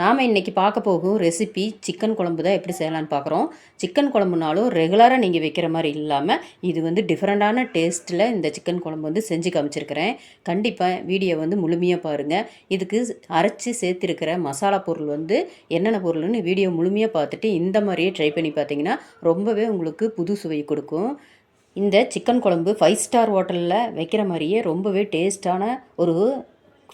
நாம் இன்றைக்கி பார்க்க போகும் ரெசிபி சிக்கன் குழம்பு தான் எப்படி செய்யலான்னு பார்க்குறோம். சிக்கன் குழம்புனாலும் ரெகுலராக நீங்கள் வைக்கிற மாதிரி இல்லாமல் இது வந்து டிஃப்ரெண்ட்டான டேஸ்ட்டில் இந்த சிக்கன் குழம்பு வந்து செஞ்சு காமிச்சிருக்கிறேன். கண்டிப்பாக வீடியோ வந்து முழுமையாக பாருங்கள் இதுக்கு அரைச்சி சேர்த்துருக்கிற மசாலா பொருள் வந்து என்னென்ன பொருள்னு வீடியோ முழுமையாக பார்த்துட்டு இந்த மாதிரியே ட்ரை பண்ணி பார்த்தீங்கன்னா ரொம்பவே உங்களுக்கு புது சுவை கொடுக்கும். இந்த சிக்கன் குழம்பு ஃபைவ் ஸ்டார் ஹோட்டலில் வைக்கிற மாதிரியே ரொம்பவே டேஸ்ட்டான ஒரு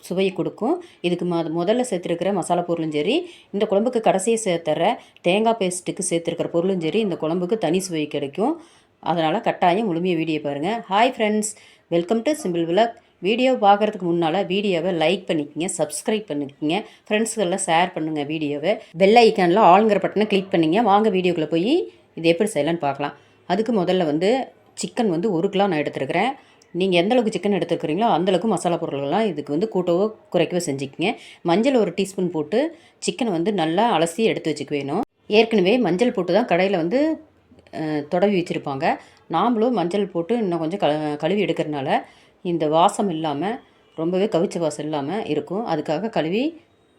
சுவையை கொடுக்கும். இதுக்கு ம முதல்ல சேர்த்துருக்கிற மசாலா பொருளும் சரி இந்த குழம்புக்கு கடைசியை சேர்த்துற தேங்காய் பேஸ்ட்டுக்கு சேர்த்துருக்கிற பொருளும் சரி இந்த குழம்புக்கு தனி சுவை கிடைக்கும். அதனால் கட்டாயம் முழுமையை வீடியோ பாருங்கள் hi friends welcome to simple vlog video பார்க்குறதுக்கு முன்னால் வீடியோவை லைக் பண்ணிக்கங்க சப்ஸ்கிரைப் பண்ணிக்கங்க. ஃப்ரெண்ட்ஸ்களில் ஷேர் பண்ணுங்கள் வீடியோவை. பெல் ஐக்கானில் ஆளுங்கிற பட்டனை கிளிக் பண்ணிங்க. வாங்க வீடியோக்குள்ளே போய் இது எப்படி செய்யலான்னு பார்க்கலாம். அதுக்கு முதல்ல வந்து சிக்கன் வந்து ஒரு கிலோ நான் எடுத்துருக்கிறேன். நீங்கள் எந்த அளவுக்கு சிக்கன் எடுத்துருக்குறீங்களோ அந்தளவுக்கு மசாலா பொருள்கள்லாம் இதுக்கு வந்து கூட்டவோ குறைக்கவோ செஞ்சுக்கிங்க. மஞ்சள் ஒரு டீஸ்பூன் போட்டு சிக்கனை வந்து நல்லா அலசி எடுத்து வச்சுக்க வேணும் ஏற்கனவே மஞ்சள் போட்டு தான் கடையில் வந்து தொடவி வச்சுருப்பாங்க. நாமளும் மஞ்சள் போட்டு இன்னும் கொஞ்சம் க கழுவி எடுக்கிறனால இந்த வாசம் இல்லாமல் ரொம்பவே கவிச்ச வாசம் இல்லாமல் இருக்கும். அதுக்காக கழுவி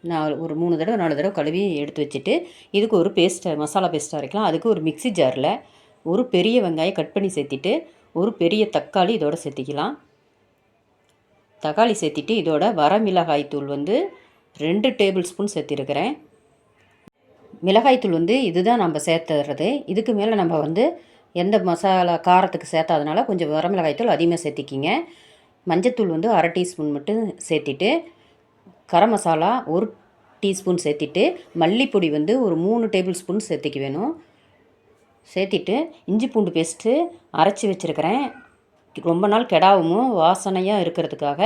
நான் ஒரு மூணு தடவை நாலு தடவை கழுவி எடுத்து வச்சுட்டு இதுக்கு ஒரு பேஸ்ட்டை மசாலா பேஸ்ட்டாக அரைக்கலாம். அதுக்கு ஒரு மிக்ஸி ஜாரில் ஒரு பெரிய வெங்காயம் கட் பண்ணி சேர்த்திட்டு ஒரு பெரிய தக்காளி இதோட சேர்த்திக்கலாம். தக்காளி சேர்த்திட்டு இதோட வரமிளகாய் தூள் வந்து ரெண்டு டேபிள் ஸ்பூன் சேர்த்திருக்கிறேன். மிளகாய்த்தூள் வந்து இதுதான் நம்ம சேர்த்துறது. இதுக்கு மேலே நம்ம வந்து எந்த மசாலா காரத்துக்கு சேர்த்தாதனால கொஞ்சம் வரமிளகாய்த்தூள் அதிகமாக சேர்த்திக்கிங்க. மஞ்சத்தூள் வந்து அரை டீஸ்பூன் மட்டும் சேர்த்திட்டு கரம் மசாலா ஒரு டீஸ்பூன் சேர்த்திட்டு மல்லிப்பொடி வந்து ஒரு மூணு டேபிள் ஸ்பூன் சேர்த்திக்க வேணும். சேர்த்திட்டு இஞ்சி பூண்டு பேஸ்ட்டு அரைச்சி வச்சுருக்கிறேன். ரொம்ப நாள் கெடாவும் வாசனையாக இருக்கிறதுக்காக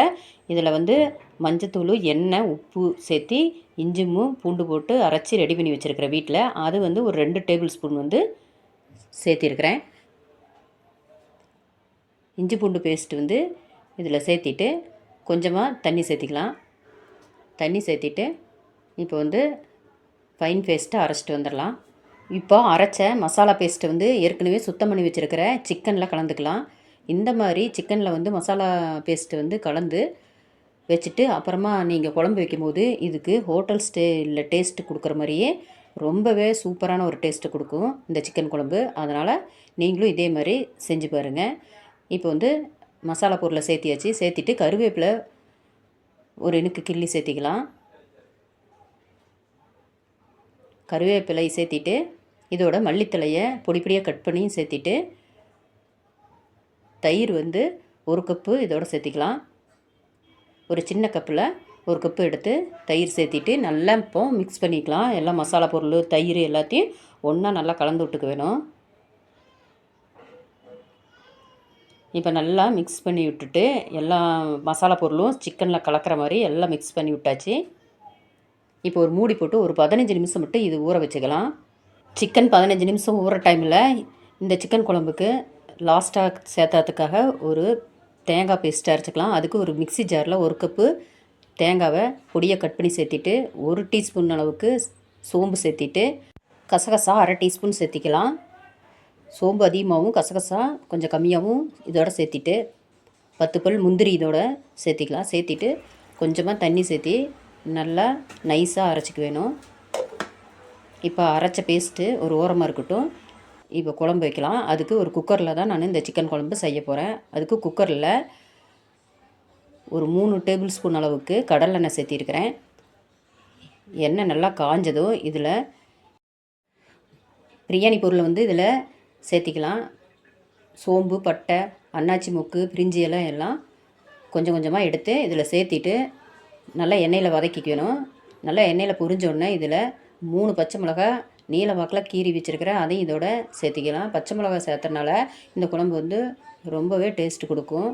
இதில் வந்து மஞ்சத்தூள் எண்ணெய் உப்பு சேர்த்தி இஞ்சிமும் பூண்டு போட்டு அரைச்சி ரெடி பண்ணி வச்சுருக்கிறேன் வீட்டில். அது வந்து ஒரு ரெண்டு டேபிள் ஸ்பூன் வந்து சேர்த்திருக்கிறேன். இஞ்சி பூண்டு பேஸ்ட் வந்து இதில் சேர்த்திட்டு கொஞ்சமாக தண்ணி சேர்த்திக்கலாம். தண்ணி சேர்த்திட்டு இப்போ வந்து ஃபைன் பேஸ்ட்டை அரைச்சிட்டு வந்துடலாம். இப்போ அரைச்ச மசாலா பேஸ்ட்டை வந்து ஏற்கனவே சுத்தம் பண்ணி வச்சுருக்கிற சிக்கனில் கலந்துக்கலாம். இந்த மாதிரி சிக்கனில் வந்து மசாலா பேஸ்ட்டு வந்து கலந்து வச்சுட்டு அப்புறமா நீங்கள் குழம்பு வைக்கும்போது இதுக்கு ஹோட்டல் ஸ்டைலில் டேஸ்ட்டு கொடுக்குற மாதிரியே ரொம்பவே சூப்பரான ஒரு டேஸ்ட்டு கொடுக்கும் இந்த சிக்கன் குழம்பு. அதனால் நீங்களும் இதே மாதிரி செஞ்சு பாருங்கள் இப்போ வந்து மசாலா பொருளை சேர்த்தியாச்சு. சேர்த்திட்டு கருவேப்பிலை ஒரு இனுக்கு கிள்ளி சேர்த்திக்கலாம். கருவேப்பிலை சேர்த்திட்டு இதோட மல்லித்தழையை பொடிப்படியாக கட் பண்ணியும் சேர்த்திட்டு தயிர் வந்து ஒரு கப்பு இதோட சேர்த்திக்கலாம். ஒரு சின்ன கப்பில் ஒரு கப்பு எடுத்து தயிர் சேர்த்திட்டு நல்லா இப்போ மிக்ஸ் பண்ணிக்கலாம். எல்லாம் மசாலா பொருள் தயிர் எல்லாத்தையும் ஒன்றா நல்லா கலந்து விட்டுக்க வேணும். இப்போ நல்லா மிக்ஸ் பண்ணி விட்டுட்டு எல்லா மசாலா பொருளும் சிக்கனில் கலக்கிற மாதிரி எல்லாம் மிக்ஸ் பண்ணி விட்டாச்சு. இப்போ ஒரு மூடி போட்டு ஒரு பதினஞ்சு நிமிஷம் மட்டும் இது ஊற வச்சுக்கலாம். சிக்கன் பதினஞ்சு நிமிஷம் ஊற டைமில் இந்த சிக்கன் குழம்புக்கு லாஸ்ட்டாக சேர்த்ததுக்காக ஒரு தேங்காய் பேஸ்ட் அரைச்சிக்கலாம். அதுக்கு ஒரு மிக்ஸி ஜாரில் ஒரு கப்பு தேங்காவை பொடியை கட் பண்ணி சேர்த்திட்டு ஒரு டீஸ்பூன் அளவுக்கு சோம்பு சேர்த்திட்டு கசகசா அரை டீஸ்பூன் சேர்த்திக்கலாம். சோம்பு அதிகமாகவும் கசகசா கொஞ்சம் கம்மியாகவும் இதோட சேர்த்திட்டு பத்து பல் முந்திரி இதோட சேர்த்திக்கலாம். சேர்த்திட்டு கொஞ்சமாக தண்ணி சேர்த்தி நல்லா நைஸாக அரைச்சிக்க வேணும். இப்போ அரைச்ச பேஸ்ட்டு ஒரு ஓரமாக இருக்கட்டும். இப்போ குழம்பு வைக்கலாம். அதுக்கு ஒரு குக்கரில் தான் நான் இந்த சிக்கன் குழம்பு செய்ய போகிறேன் அதுக்கு குக்கரில் ஒரு மூணு டேபிள் ஸ்பூன் அளவுக்கு கடலெண்ணெய் சேர்த்திருக்கிறேன். எண்ணெய் நல்லா காஞ்சதும் இதில் பிரியாணி பொருளை வந்து இதில் சேர்த்திக்கலாம். சோம்பு பட்டை அன்னாச்சி மொக்கு பிரிஞ்சி எல்லாம் எல்லாம் கொஞ்சம் கொஞ்சமாக எடுத்து இதில் சேர்த்திட்டு நல்லா எண்ணெயில் வதக்கிக்கணும். நல்லா எண்ணெயில் பொரிஞ்சோடனே இதில் மூணு பச்சை மிளகா நீல வாக்கில் கீறி வச்சுருக்கிறேன் அதையும் இதோட சேர்த்திக்கலாம். பச்சை மிளகா சேர்த்தனால இந்த குழம்பு வந்து ரொம்பவே டேஸ்ட் கொடுக்கும்.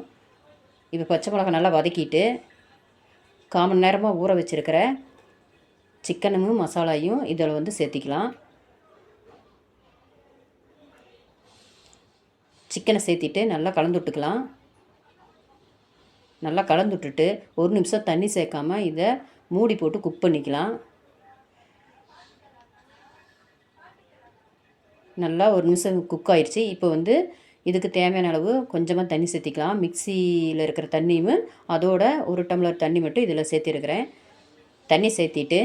இப்போ பச்சை மிளகா நல்லா வதக்கிட்டு கால் மணி நேரமாக ஊற வச்சுருக்கிற சிக்கனும் மசாலாயும் இதில் வந்து சேர்த்திக்கலாம். சிக்கனை சேர்த்திட்டு நல்லா கலந்து விட்டுக்கலாம். நல்லா கலந்து விட்டுட்டு ஒரு நிமிஷம் தண்ணி சேர்க்காமல் இதை மூடி போட்டு குக் பண்ணிக்கலாம். நல்லா ஒரு நிமிஷம் குக் ஆயிடுச்சு இப்போ வந்து இதுக்கு தேவையான அளவு கொஞ்சமாக தண்ணி சேர்த்திக்கலாம். மிக்சியில் இருக்கிற தண்ணியும் அதோட ஒரு டம்ளர் தண்ணி மட்டும் இதில் சேர்த்திருக்கிறேன். தண்ணி சேர்த்திட்டு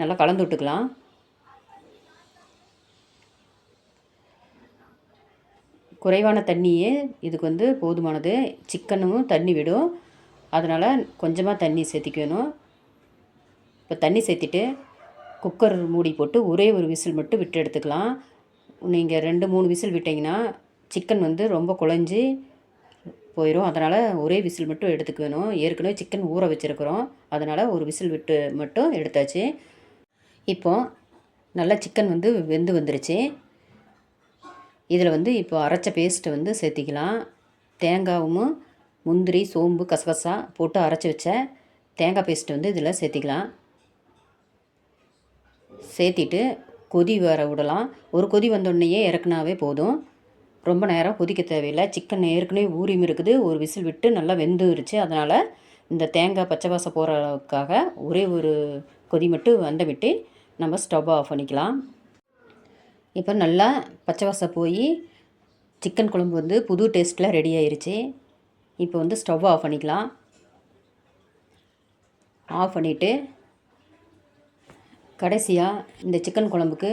நல்லா கலந்து விட்டுக்கலாம். குறைவான தண்ணியே இதுக்கு வந்து போதுமானது. சிக்கனும் தண்ணி விடும். அதனால் கொஞ்சமாக தண்ணி சேர்த்திக்கணும். இப்போ தண்ணி சேர்த்திட்டு குக்கர் மூடி போட்டு ஒரே ஒரு விசில் மட்டும் விட்டு எடுத்துக்கலாம். நீங்கள் ரெண்டு மூணு விசில் விட்டிங்கன்னா சிக்கன் வந்து ரொம்ப குழஞ்சி போயிடும் அதனால் ஒரே விசில் மட்டும் எடுத்துக்கணும். ஏற்கனவே சிக்கன் ஊற வச்சுருக்குறோம். அதனால் ஒரு விசில் விட்டு மட்டும் எடுத்தாச்சு. இப்போது நல்லா சிக்கன் வந்து வெந்து வந்துருச்சு. இதில் வந்து இப்போ அரைச்ச பேஸ்ட்டை வந்து சேர்த்திக்கலாம். தேங்காவும் முந்திரி சோம்பு கசகசா போட்டு அரைச்சி வச்ச தேங்காய் பேஸ்ட்டு வந்து இதில் சேர்த்திக்கலாம். சேர்த்திட்டு கொதி வர விடலாம். ஒரு கொதி வந்தோடனேயே இறக்குனாவே போதும். ரொம்ப நேரம் கொதிக்க தேவையில்லை. சிக்கன் ஏற்கனவே ஊறியும் இருக்குது. ஒரு விசில் விட்டு நல்லா வெந்துருச்சு. அதனால் இந்த தேங்காய் பச்சை வாசம் போகிறதுக்காக ஒரே ஒரு கொதி மட்டும் வந்த விட்டு நம்ம ஸ்டவ் ஆஃப் பண்ணிக்கலாம். இப்போ நல்லா பச்சை வாசம் போய் சிக்கன் குழம்பு வந்து புது டேஸ்ட்டில் ரெடி ஆயிடுச்சு இப்போ வந்து ஸ்டவ் ஆஃப் பண்ணிக்கலாம். ஆஃப் பண்ணிவிட்டு கடைசியாக இந்த சிக்கன் குழம்புக்கு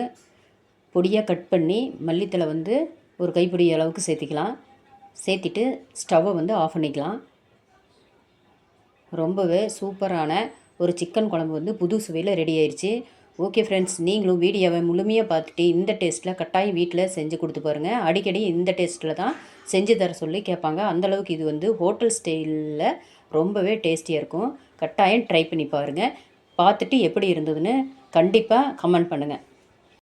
பொடியாக கட் பண்ணி மல்லித்தலை வந்து ஒரு கைப்பிடி அளவுக்கு சேர்த்திக்கலாம். சேர்த்திட்டு ஸ்டவ்வை வந்து ஆஃப் பண்ணிக்கலாம். ரொம்பவே சூப்பரான ஒரு சிக்கன் குழம்பு வந்து புது சுவையில் ரெடி ஆயிடுச்சு ஓகே ஃப்ரெண்ட்ஸ் நீங்களும் வீடியோவை முழுமையாக பார்த்துட்டு இந்த டேஸ்ட்டில் கட்டாயம் வீட்டில் செஞ்சு கொடுத்து பாருங்கள் அடிக்கடி இந்த டேஸ்ட்டில் தான் செஞ்சு தர சொல்லி கேட்பாங்க. அந்தளவுக்கு இது வந்து ஹோட்டல் ஸ்டைலில் ரொம்பவே டேஸ்டியாக இருக்கும். கட்டாயம் ட்ரை பண்ணி பாருங்கள் பார்த்துட்டு எப்படி இருந்ததுன்னு கண்டிப்பாக கமெண்ட் பண்ணுங்கள்